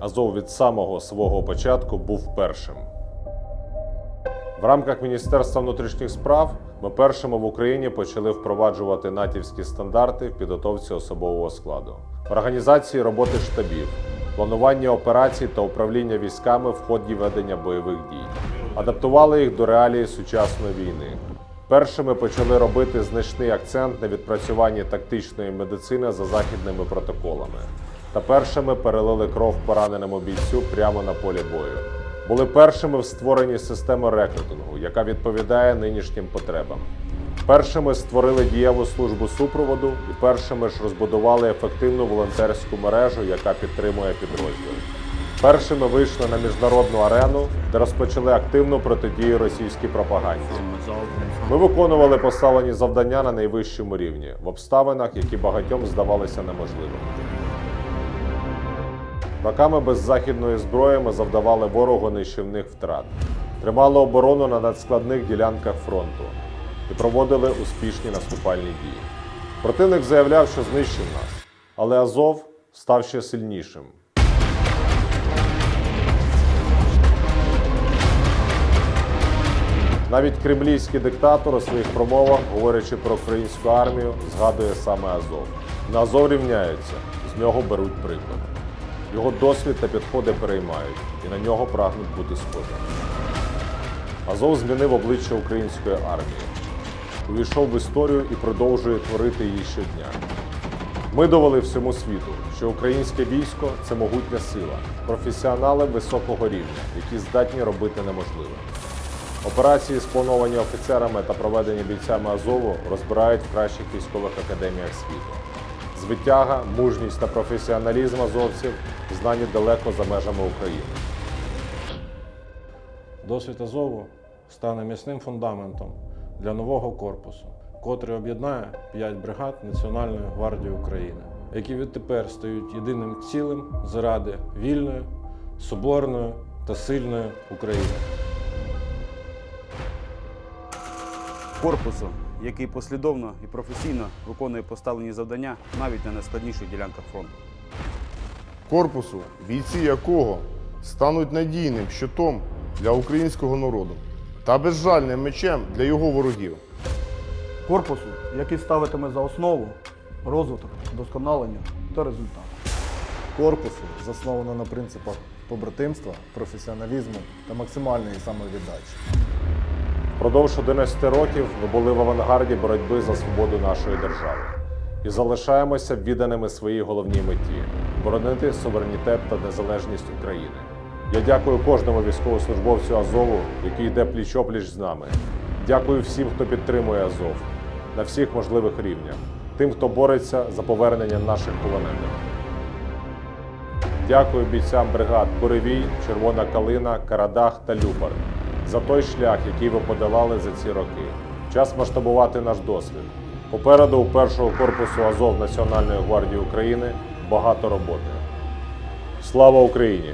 Азов від самого свого початку був першим. В рамках Міністерства внутрішніх справ ми першими в Україні почали впроваджувати натівські стандарти в підготовці особового складу, в організації роботи штабів, планування операцій та управління військами в ході ведення бойових дій, адаптували їх до реалії сучасної війни. Першими почали робити значний акцент на відпрацюванні тактичної медицини за західними протоколами. Та першими перелили кров пораненому бійцю прямо на полі бою. Були першими в створенні системи рекрутингу, яка відповідає нинішнім потребам. Першими створили дієву службу супроводу і першими ж розбудували ефективну волонтерську мережу, яка підтримує підрозділ. Першими вийшли на міжнародну арену, де розпочали активну протидію російській пропаганді. Ми виконували поставлені завдання на найвищому рівні в обставинах, які багатьом здавалися неможливими. Роками без західної зброї ми завдавали ворогу нищівних втрат, тримали оборону на надскладних ділянках фронту і проводили успішні наступальні дії. Противник заявляв, що знищив нас, але Азов став ще сильнішим. Навіть кремлівський диктатор у своїх промовах, говорячи про українську армію, згадує саме Азов. На Азов рівняються, з нього беруть приклад. Його досвід та підходи переймають і на нього прагнуть бути схожими. Азов змінив обличчя української армії, увійшов в історію і продовжує творити її щодня. Ми довели всьому світу, що українське військо це могутня сила, професіонали високого рівня, які здатні робити неможливе. Операції, сплановані офіцерами та проведені бійцями Азову, розбирають в кращих військових академіях світу. Звитяга, мужність та професіоналізм азовців знані далеко за межами України. Досвід Азову стане міцним фундаментом для нового корпусу, котрий об'єднає 5 бригад Національної гвардії України, які відтепер стають єдиним цілим заради вільної, соборної та сильної України. корпусу, який послідовно і професійно виконує поставлені завдання навіть на найскладніших ділянках фронту. корпусу, бійці якого стануть надійним щитом для українського народу та безжальним мечем для його ворогів. корпусу, який ставитиме за основу розвиток, вдосконалення та результат. корпусу, засновано на принципах побратимства, професіоналізму та максимальної самовіддачі. Впродовж 11 років ми були в авангарді боротьби за свободу нашої держави і залишаємося відданими своїй головній меті боронити суверенітет та незалежність України. Я дякую кожному військовослужбовцю Азову, який йде пліч-опліч з нами. Дякую всім, хто підтримує Азов на всіх можливих рівнях, тим, хто бореться за повернення наших полонених. Дякую бійцям бригад Буревій, Червона Калина, Карадах та Любар за той шлях, який ви подавали за ці роки. Час масштабувати наш досвід. Попереду у першого корпусу Азов Національної гвардії України багато роботи. Слава Україні!